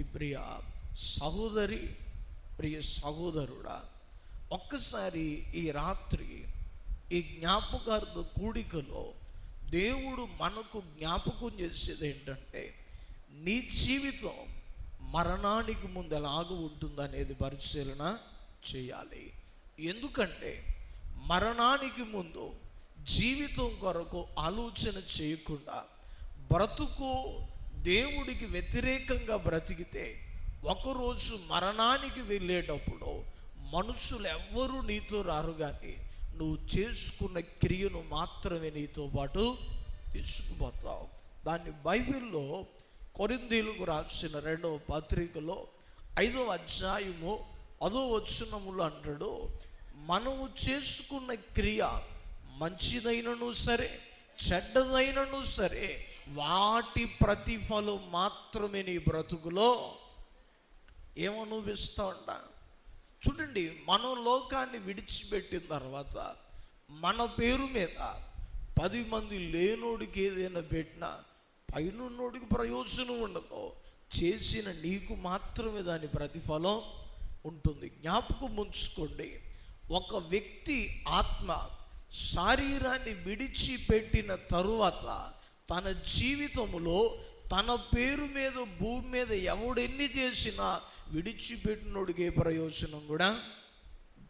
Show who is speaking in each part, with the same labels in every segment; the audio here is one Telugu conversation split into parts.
Speaker 1: కాబట్టి ప్రియ సహోదరి ప్రియ సహోదరుడా ఒక్కసారి ఈ రాత్రి ఈ జ్ఞాపకార్థ కూడికలో దేవుడు మనకు జ్ఞాపకం చేసేది ఏంటంటే నీ జీవితం మరణానికి ముందు ఎలాగ ఉంటుందనేది పరిశీలన చేయాలి. ఎందుకంటే మరణానికి ముందు జీవితం కొరకు ఆలోచన చేయకుండా బ్రతుకు దేవుడికి వ్యతిరేకంగా బ్రతికితే ఒకరోజు మరణానికి వెళ్ళేటప్పుడు మనుషులు ఎవ్వరూ నీతో రారు కానీ నువ్వు చేసుకున్న క్రియను మాత్రమే నీతో పాటు తీసుకుపోతావు. దాన్ని బైబిల్లో కొరిందీలకు రాసిన రెండవ పత్రికలో ఐదవ అధ్యాయము అదో వచ్చినములు అంటాడు మనము చేసుకున్న క్రియ మంచిదైనను సరే చెడ్డదైనను సరే వాటి ప్రతిఫలం మాత్రమే నీ బ్రతుకులో. ఏమనుభవిస్తూ ఉంటా చూడండి మనం లోకాన్ని విడిచిపెట్టిన తర్వాత మన పేరు మీద పది మంది లేనోడికి ఏదైనా పెట్టినా పైనున్నోడికి ప్రయోజనం ఉండదు. చేసిన నీకు మాత్రమే దాని ప్రతిఫలం ఉంటుంది. జ్ఞాపకం ఉంచుకోండి. ఒక వ్యక్తి ఆత్మ శరీరాన్ని విడిచిపెట్టిన తరువాత తన జీవితంలో తన పేరు మీద భూమి మీద ఎవడెన్ని చేసినా విడిచిపెట్టినోడికే ప్రయోజనం కూడా.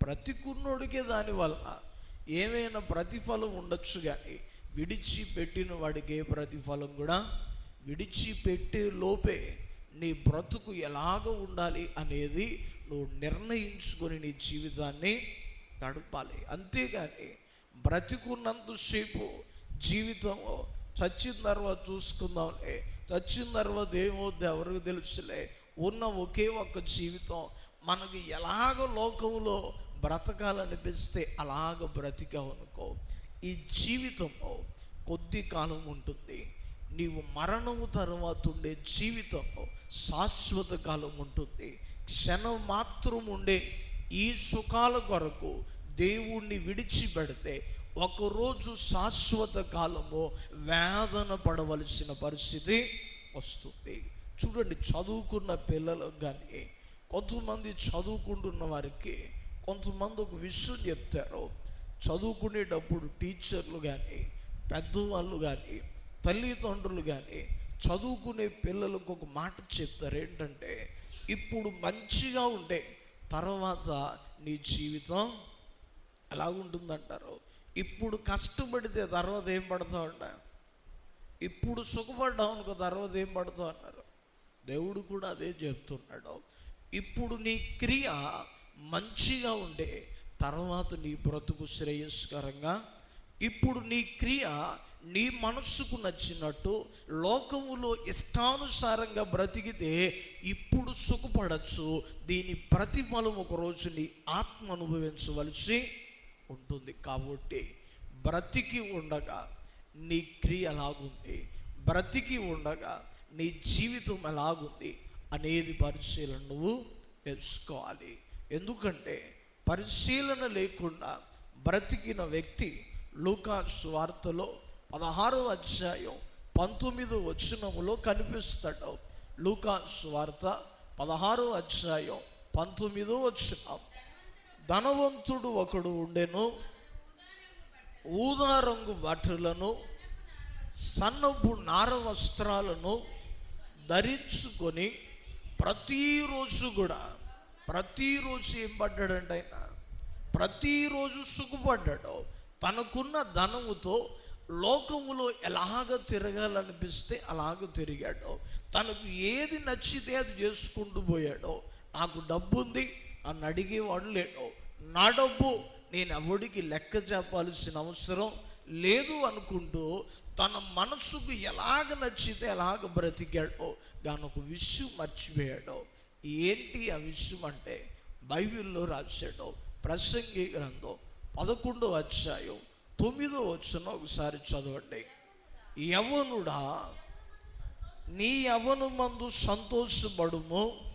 Speaker 1: బ్రతికున్నోడికే దానివల్ల ఏమైనా ప్రతిఫలం ఉండొచ్చు కానీ విడిచిపెట్టిన వాడికే ప్రతిఫలం కూడా. విడిచిపెట్టే లోపే నీ బ్రతుకు ఎలాగ ఉండాలి అనేది నువ్వు నిర్ణయించుకొని నీ జీవితాన్ని గడపాలి అంతేగాని బ్రతికున్నంతసేపు జీవితంలో చచ్చిన తర్వాత చూసుకుందాంలే. చచ్చిన తర్వాత ఏమవుద్ది ఎవరికి తెలుసులే. ఉన్న ఒకే ఒక్క జీవితం. మనకి ఎలాగ లోకంలో బ్రతకాలనిపిస్తే అలాగ బ్రతికావు అనుకో ఈ జీవితంలో కొద్ది కాలం ఉంటుంది. నీవు మరణము తర్వాత ఉండే జీవితంలో శాశ్వత కాలం ఉంటుంది. క్షణం మాత్రం ఉండే ఈ సుఖాల కొరకు దేవుణ్ణి విడిచిపెడితే ఒకరోజు శాశ్వత కాలము వేదన పడవలసిన పరిస్థితి వస్తుంది. చూడండి చదువుకున్న పిల్లలకు కానీ కొంతమంది చదువుకుంటున్న వారికి కొంతమంది ఒక విషయం చెప్తారు. చదువుకునేటప్పుడు టీచర్లు కానీ పెద్దవాళ్ళు కానీ తల్లిదండ్రులు కానీ చదువుకునే పిల్లలకు ఒక మాట చెప్తారు. ఏంటంటే ఇప్పుడు మంచిగా ఉంటే తర్వాత నీ జీవితం ఎలాగుంటుందంటారు ఇప్పుడు కష్టపడితే తర్వాత ఏం పడతావు అంట. ఇప్పుడు సుఖపడ్డావు అనుకో తర్వాత ఏం పడతావు అన్నారు దేవుడు కూడా అదే చెప్తున్నాడు. ఇప్పుడు నీ క్రియ మంచిగా ఉండే తర్వాత నీ బ్రతుకు శ్రేయస్కరంగా ఇప్పుడు నీ క్రియ నీ మనస్సుకు నచ్చినట్టు లోకములో ఇష్టానుసారంగా బ్రతికితే ఇప్పుడు సుఖపడచ్చు. దీని ప్రతిఫలం ఒకరోజు నీ ఆత్మ అనుభవించవలసి ఉంటుంది. కాబట్టి బ్రతికి ఉండగా నీ క్రియ ఎలాగుంది? బ్రతికి ఉండగా నీ జీవితం ఎలాగుంది? అనేది పరిశీలన నువ్వు తెలుసుకోవాలి ఎందుకంటే పరిశీలన లేకుండా బ్రతికిన వ్యక్తి లూకా వార్తలో పదహారవ అధ్యాయం పంతొమ్మిదో వచనములో కనిపిస్తాడు. లూకా వార్త పదహారో అధ్యాయం పంతొమ్మిదో వచనం. ధనవంతుడు ఒకడు ఉండెను. ఊదా రంగు బట్టలను సన్నపు నార వస్త్రాలను ధరించుకొని ప్రతిరోజు కూడా ప్రతిరోజు ఏం పడ్డాడంటే ఆయన? ప్రతిరోజు సుఖపడ్డాడు. తనకున్న ధనముతో లోకములో ఎలాగ తిరగాలనిపిస్తే అలాగ తిరిగాడు. తనకు ఏది నచ్చితే అది చేసుకుంటూ పోయాడో. నాకు డబ్బు ఉంది అని అడిగేవాడు లేడు. నా డబ్బు నేను ఎవడికి లెక్క చెప్పాల్సిన అవసరం లేదు అనుకుంటూ తన మనసుకు ఎలాగ నచ్చితే ఎలాగ బ్రతికాడో దాని ఒక విషయం మర్చిపోయాడో. ఏంటి ఆ విషయం అంటే బైబిల్లో రాశాడో. ప్రసంగి గ్రంథం పదకొండో అధ్యాయం తొమ్మిదో వచ్చిన ఒకసారి చదవండి. యవనుడా నీ యవను మందు సంతోషపడుము.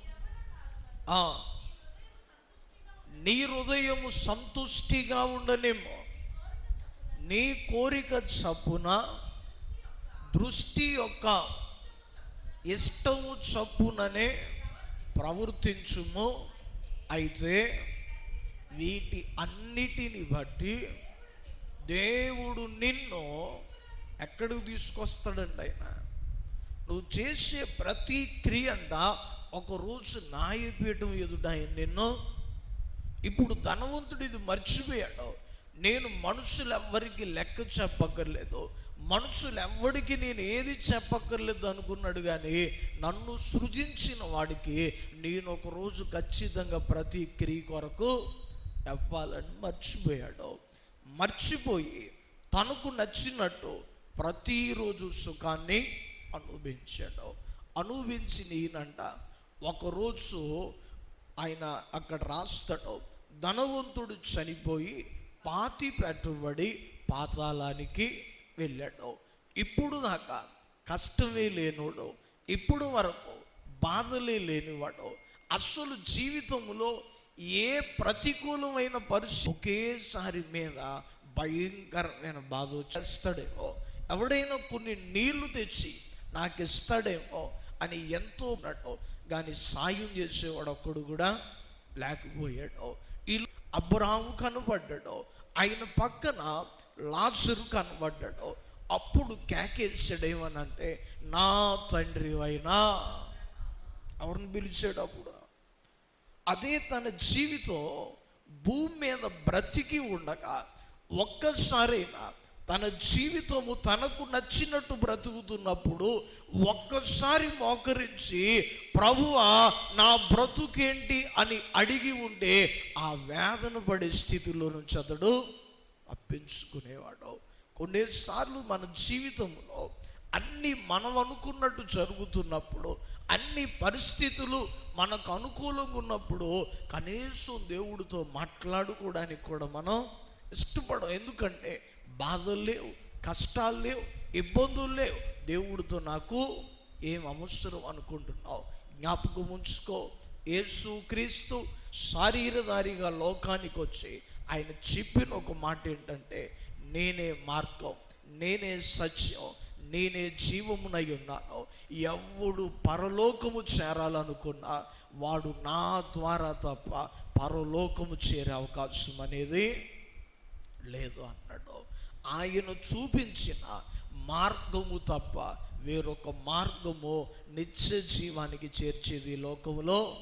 Speaker 1: ఆ, నీ హృదయము సంతుష్టిగా ఉండనేమో. నీ కోరిక చప్పున దృష్టి యొక్క ఇష్టము చప్పుననే ప్రవర్తించుము. అయితే వీటి అన్నిటిని బట్టి దేవుడు నిన్ను ఎక్కడికి తీసుకొస్తాడండి ఆయన? నువ్వు చేసే ప్రతి క్రియ అంట ఒకరోజు నాయపీఠం ఎదుట ఆయన నిన్ను ఇప్పుడు ధనవంతుడు ఇది మర్చిపోయాడు. నేను మనుషులు ఎవ్వరికి లెక్క చెప్పక్కర్లేదు. మనుషులు ఎవ్వడికి నేను ఏది చెప్పక్కర్లేదు అనుకున్నాడు కానీ నన్ను సృజించిన వాడికి నేను ఒకరోజు ఖచ్చితంగా ప్రతి క్రియ కొరకు చెప్పాలని మర్చిపోయాడు. మర్చిపోయి తనకు నచ్చినట్టు ప్రతిరోజు సుఖాన్ని అనుభవించాడు. అనుభవించి ఈయనంట ఒకరోజు ఆయన అక్కడ రాస్తాడు. ధనవంతుడు చనిపోయి పాతి పెట్టబడి పాతాళానికి వెళ్ళాడు. ఇప్పుడు దాకా కష్టమే లేనోడు ఇప్పుడు వరకు బాధలే లేనివాడు అసలు జీవితంలో ఏ ప్రతికూలమైన పరిస్థితి ఒకేసారి మీద భయంకరమైన బాధ వచ్చేస్తాడేమో. ఎవడైనా కొన్ని నీళ్ళు తెచ్చి నాకు ఇస్తాడేమో అని ఎంతో ఉన్నాడు కానీ సాయం చేసేవాడు ఒక్కడు కూడా లేకపోయాడు. అబ్రాము కనబడ్డాడు ఆయన పక్కన లాజరు కనబడ్డాడు అప్పుడు కేకేసాడు ఏమనంటే నా తండ్రి అయినా ఎవరిని పిలిచాడు అప్పుడు? అదే తన జీవితం భూమి మీద బ్రతికి ఉండగా ఒక్కసారైనా తన జీవితము తనకు నచ్చినట్టు బ్రతుకుతున్నప్పుడు ఒక్కసారి మోకరించి ప్రభువా నా బ్రతుకేంటి? అని అడిగి ఉంటే ఆ వేదన పడే స్థితిలో నుంచి అతడు అప్పించుకునేవాడు. కొన్నిసార్లు మన జీవితంలో అన్ని మనం అనుకున్నట్టు జరుగుతున్నప్పుడు అన్ని పరిస్థితులు మనకు అనుకూలంగా ఉన్నప్పుడు కనీసం దేవుడితో మాట్లాడుకోవడానికి కూడా మనం ఇష్టపడం ఎందుకంటే బాధలు లేవు కష్టాలు లేవు ఇబ్బందులు లేవు. దేవుడితో నాకు ఏం అవసరం అనుకుంటున్నావు? జ్ఞాపకం ఉంచుకో. యేసు క్రీస్తు శారీరధారిగా లోకానికి వచ్చి ఆయన చెప్పిన ఒక మాట ఏంటంటే నేనే మార్గం నేనే సత్యం నేనే జీవమునై ఉన్నాను. ఎవడు పరలోకము చేరాలనుకున్నా వాడు నా ద్వారా తప్ప పరలోకము చేరే అవకాశం అనేది లేదు అన్నాడు. ఆయన చూపించిన మార్గము తప్ప వేరొక మార్గము నిత్య జీవానికి చేర్చేది లోకంలో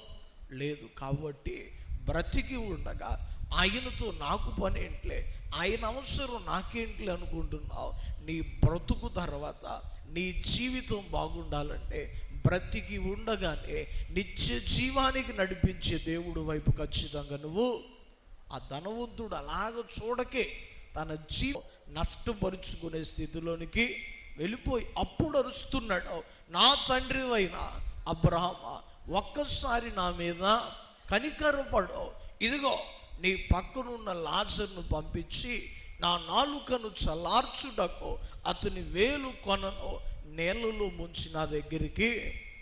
Speaker 1: లేదు. కాబట్టి బ్రతికి ఉండగా ఆయనతో నాకు పని ఏంట్లే? ఆయన అవసరం నాకేంట్లే అనుకుంటున్నావు? నీ బ్రతుకు తర్వాత నీ జీవితం బాగుండాలంటే బ్రతికి ఉండగానే నిత్య జీవానికి నడిపించే దేవుడు వైపు ఖచ్చితంగా నువ్వు ఆ ధనవంతుడు అలాగ చూడకే తన జీవం నష్టపరుచుకునే స్థితిలోనికి వెళ్ళిపోయి అప్పుడు అరుస్తున్నాడు నా తండ్రి అయిన అబ్రహమ ఒక్కసారి నా మీద కనికరపడు. ఇదిగో నీ పక్కనున్న లాజర్ను పంపించి నా నాలుకను చల్లార్చుటకు అతని వేలు కొనను నేలలో ముంచి నా దగ్గరికి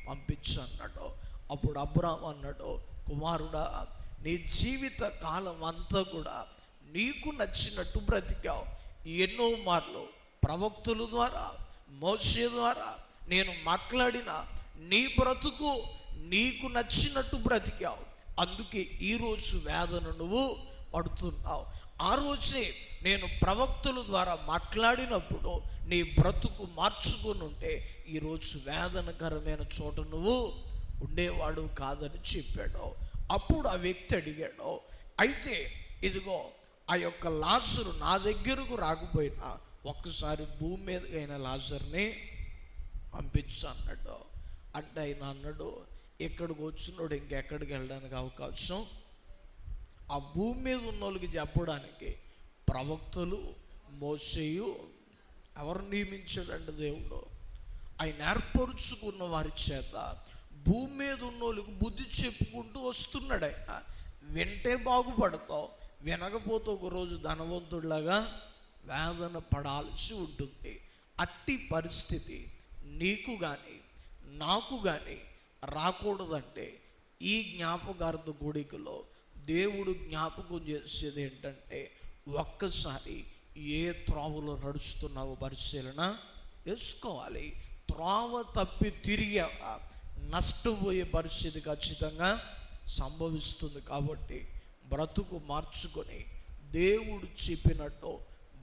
Speaker 1: పంపించన్నాడు అప్పుడు అబ్రాహం అన్నాడు కుమారుడా నీ జీవిత కాలం అంతా కూడా నీకు నచ్చినట్టు బ్రతికావు. ఎన్నో మార్లు ప్రవక్తుల ద్వారా మోసే ద్వారా నేను మాట్లాడిన నీ బ్రతుకు నీకు నచ్చినట్టు బ్రతికావు. అందుకే ఈరోజు వేదన నువ్వు పడుతున్నావు. ఆ రోజే నేను ప్రవక్తుల ద్వారా మాట్లాడినప్పుడు నీ బ్రతుకు మార్చుకుని ఉంటే ఈరోజు వేదనకరమైన చోట నువ్వు ఉండేవాడు కాదని చెప్పాడు. అప్పుడు ఆ వ్యక్తి అడిగాడు అయితే ఇదిగో ఆ యొక్క లాజరు నా దగ్గరకు రాకపోయినా ఒక్కసారి భూమి మీద అయిన లాజర్ని పంపించు అన్నాడు. అంటే ఆయన అన్నాడు ఇక్కడికి వచ్చినోడు ఇంకెక్కడికి వెళ్ళడానికి అవకాశం? ఆ భూమి మీద ఉన్న వాళ్ళకి చెప్పడానికి ప్రవక్తలు మోసేయు ఎవరు నియమించాడంటే దేవుడు. ఆయన ఏర్పరుచుకున్న వారి చేత భూమి మీద ఉన్న వాళ్ళకి బుద్ధి చెప్పుకుంటూ వస్తున్నాడు ఆయన. వింటే బాగుపడతావు వినకపోతే ఒక రోజు ధనవంతుడిలాగా వేదన పడాల్సి ఉంటుంది. అట్టి పరిస్థితి నీకు కానీ నాకు కానీ రాకూడదంటే ఈ జ్ఞాపకార్థ కూడికలో దేవుడు జ్ఞాపకం చేసేది ఏంటంటే ఒక్కసారి ఏ త్రోవలో నడుస్తున్నావో పరిశీలన చేసుకోవాలి. త్రోవ తప్పి తిరిగావా నష్టపోయే పరిస్థితి ఖచ్చితంగా సంభవిస్తుంది కాబట్టి బ్రతుకు మార్చుకొని దేవుడు చెప్పినట్టు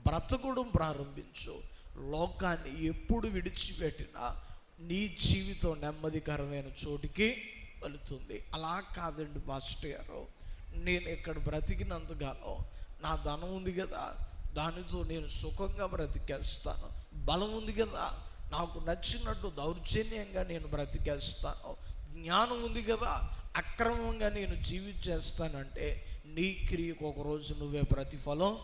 Speaker 1: బ్రతకడం ప్రారంభించు. లోకాన్ని ఎప్పుడు విడిచిపెట్టినా నీ జీవితం నెమ్మదికరమైన చోటికి వెళుతుంది. అలా కాదండి మాస్టర్ గారు. నేను ఇక్కడ బ్రతికినంతగానో నా ధనం ఉంది కదా దానితో నేను సుఖంగా బ్రతికేస్తాను. బలం ఉంది కదా నాకు నచ్చినట్టు దౌర్జన్యంగా నేను బ్రతికేస్తాను. జ్ఞానం ఉంది కదా అక్రమంగా నేను జీవించేస్తానంటే నీ క్రియకు ఒక రోజు నువ్వే ప్రతిఫలం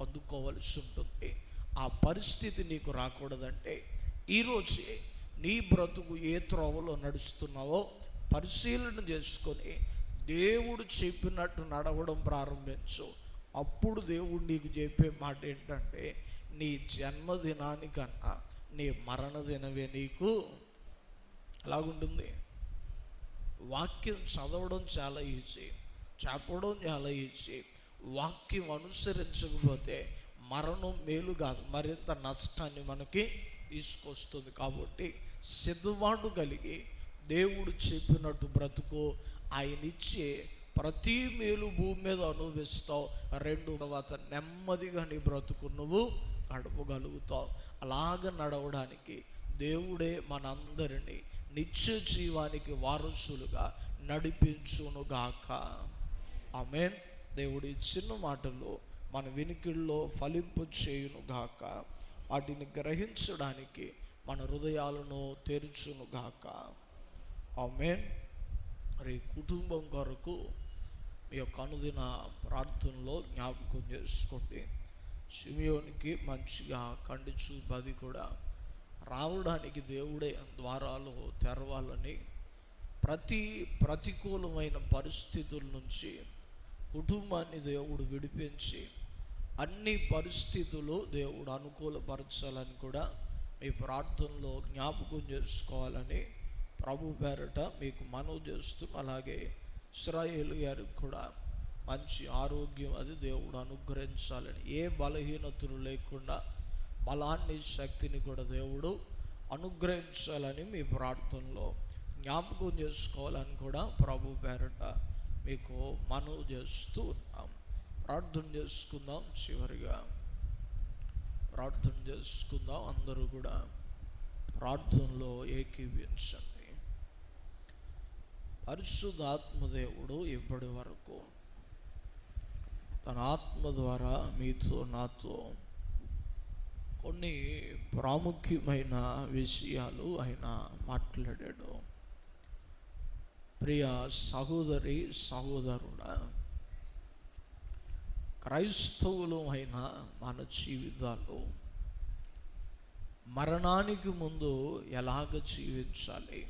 Speaker 1: అందుకోవలసి ఉంటుంది ఆ పరిస్థితి నీకు రాకూడదంటే ఈరోజే నీ బ్రతుకు ఏ త్రోవలో నడుస్తున్నావో పరిశీలన చేసుకొని దేవుడు చెప్పినట్టు నడవడం ప్రారంభించు. అప్పుడు దేవుడు నీకు చెప్పే మాట ఏంటంటే నీ జన్మదినానికన్నా నీ మరణదినమే నీకు ఎలాగుంటుంది? వాక్యం చదవడం చాలా ఈజీ చెప్పడం చాలా ఈజీ. వాక్యం అనుసరించకపోతే మరణం మేలు కాదు మరింత నష్టాన్ని మనకి తీసుకొస్తుంది. కాబట్టి సిద్ధవాడు కలిగి దేవుడు చెప్పినట్టు బ్రతుకు. ఆయన ఇచ్చే ప్రతి మేలు భూమి మీద అనుభవిస్తావు. రెండు తర్వాత నెమ్మదిగా నీ బ్రతుకు నువ్వు గడపగలుగుతావు అలాగ నడవడానికి దేవుడే మనందరినీ నిత్య జీవానికి వారసులుగా నడిపించునుగాక. ఆమెన్. దేవుడి చిన్న మాటలు మన వినికిల్లో ఫలింపు చేయునుగాక. వాటిని గ్రహించడానికి మన హృదయాలను తెరుచునుగాక. ఆమెన్. మరి కుటుంబం కొరకు మీ యొక్క అనుదిన ప్రార్థనలో జ్ఞాపకం చేసుకోండి. సిమియోనికి మంచిగా కంటి చూపది కూడా. రావడానికి దేవుడే ద్వారాలు తెరవాలని ప్రతి ప్రతికూలమైన పరిస్థితుల నుంచి కుటుంబాన్ని దేవుడు విడిపించి అన్ని పరిస్థితులు దేవుడు అనుకూలపరచాలని కూడా మీ ప్రార్థనలో జ్ఞాపకం చేసుకోవాలని ప్రభు పేరట మీకు మనవి చేస్తూ అలాగే ఇస్రాయేల్ గారికి కూడా మంచి ఆరోగ్యం అది దేవుడు అనుగ్రహించాలని ఏ బలహీనతలు లేకుండా బలాన్ని శక్తిని కూడా దేవుడు అనుగ్రహించాలని మీ ప్రార్థనలో జ్ఞాపకం చేసుకోవాలని కూడా ప్రభు పేరట మీకు మనవి చేస్తూ ఉన్నాం. ప్రార్థన చేసుకుందాం చివరిగా. ప్రార్థన చేసుకుందాం అందరూ కూడా. ప్రార్థనలో ఏకీవించండి పరిశుద్ధాత్మదేవుడు ఇప్పటి వరకు తన ఆత్మ ద్వారా మీతో నాతో కొన్ని ప్రాముఖ్యమైన విషయాలు ఆయన మాట్లాడాడు. ప్రియ సహోదరి సహోదరుడా క్రైస్తవులు అయిన మన జీవితాలు మరణానికి ముందు ఎలాగ జీవించాలి?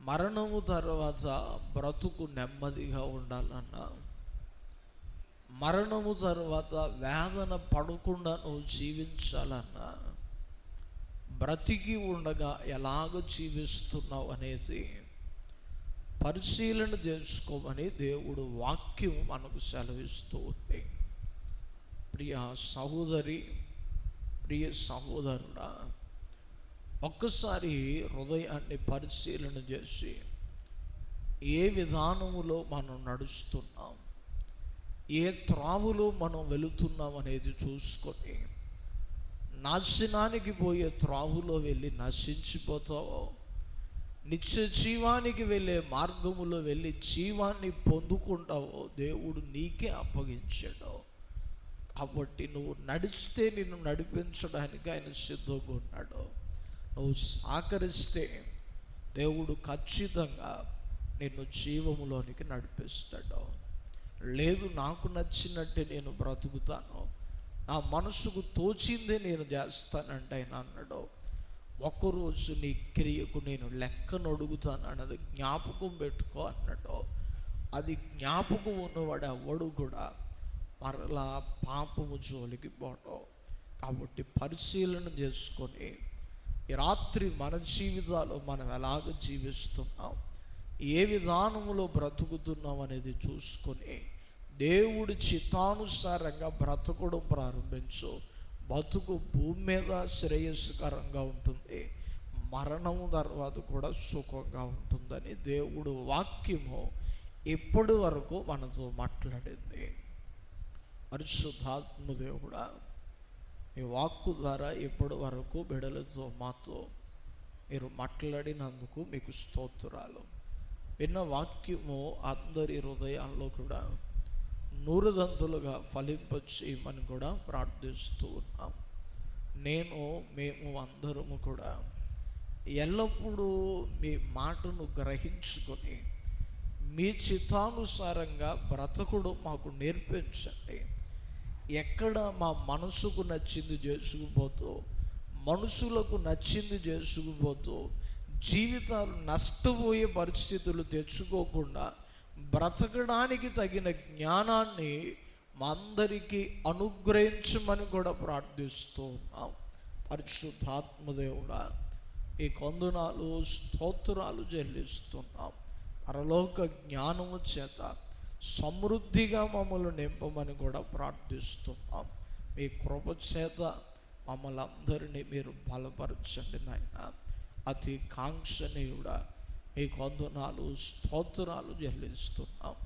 Speaker 1: మరణము తర్వాత బ్రతుకు నెమ్మదిగా ఉండాలన్నా మరణము తర్వాత వేదన పడకుండా నువ్వు జీవించాలన్నా బ్రతికి ఉండగా ఎలాగ జీవిస్తున్నావు అనేది పరిశీలన చేసుకోమని దేవుడు వాక్యం మనకు సెలవిస్తూ ఉంది. ప్రియ సహోదరి ప్రియ సహోదరుడా ఒక్కసారి హృదయాన్ని పరిశీలన చేసి ఏ విధానములో మనం నడుస్తున్నాం? ఏ త్రావులో మనం వెళుతున్నాం అనేది చూసుకొని నాశనానికి పోయే త్రావులో వెళ్ళి నశించిపోతావో నిత్య జీవానికి వెళ్ళే మార్గములో వెళ్ళి జీవాన్ని పొందుకుంటావో దేవుడు నీకే అప్పగించాడు. కాబట్టి నువ్వు నడిస్తే నిన్ను నడిపించడానికి ఆయన సిద్ధంగా ఉన్నాడు. నువ్వు సహకరిస్తే దేవుడు ఖచ్చితంగా నిన్ను జీవములోనికి నడిపిస్తాడు. లేదు నాకు నచ్చినట్టే నేను బ్రతుకుతాను. నా మనసుకు తోచిందే నేను చేస్తానంటే ఆయన అన్నాడు. ఒక్కరోజు నీ క్రియకు నేను లెక్కను అడుగుతాను అన్నది జ్ఞాపకం పెట్టుకో అన్నాడు. అది జ్ఞాపకం ఉన్నవాడు ఎవడు కూడా మరలా పాపము జోలికి పోవడం కాబట్టి పరిశీలన చేసుకొని ఈ రాత్రి మన జీవితాలు మనం ఎలాగ జీవిస్తున్నాం ఏ విధానంలో బ్రతుకుతున్నాం అనేది చూసుకొని దేవుడు చిత్తానుసారంగా బ్రతకడం ప్రారంభించు బతుకు భూమి మీద శ్రేయస్కరంగా ఉంటుంది మరణం తర్వాత కూడా సుఖంగా ఉంటుందని దేవుడు వాక్యము ఇప్పటి వరకు మనతో మాట్లాడింది. పరిశుద్ధాత్మ దేవుడా ఈ వాక్కు ద్వారా ఇప్పటి వరకు బిడలతో మాతో మీరు మాట్లాడినందుకు మీకు స్తోత్రాలు. విన్న వాక్యము అందరి హృదయాల్లో కూడా నూరుదంతులుగా ఫలింపచేయమని కూడా ప్రార్థిస్తూ ఉన్నాం. నేను మేము అందరము కూడా ఎల్లప్పుడూ మీ మాటను గ్రహించుకొని మీ చిత్తానుసారంగా బ్రతకుడు మాకు నేర్పించండి. ఎక్కడ మా మనసుకు నచ్చింది చేసుకుపోతూ మనుషులకు నచ్చింది చేసుకుపోతూ జీవితాలు నష్టపోయే పరిస్థితులు తెచ్చుకోకుండా బ్రతకడానికి తగిన జ్ఞానాన్ని మా అందరికీ అనుగ్రహించమని కూడా ప్రార్థిస్తూ ఉన్నాం. పరిశుద్ధాత్మదేవుడా ఈ కొందనాలు స్తోత్రాలు చెల్లిస్తున్నాం. పరలోక జ్ఞానము చేత సమృద్ధిగా మమ్మల్ని నింపమని కూడా ప్రార్థిస్తున్నాం. మీ కృప చేత మమ్మల్ని అందరినీ మీరు బలపరచండి నాయన. అతి కాంక్షనీయుడా మీకు వందనాలు స్తోత్రాలు చెల్లిస్తున్నాం.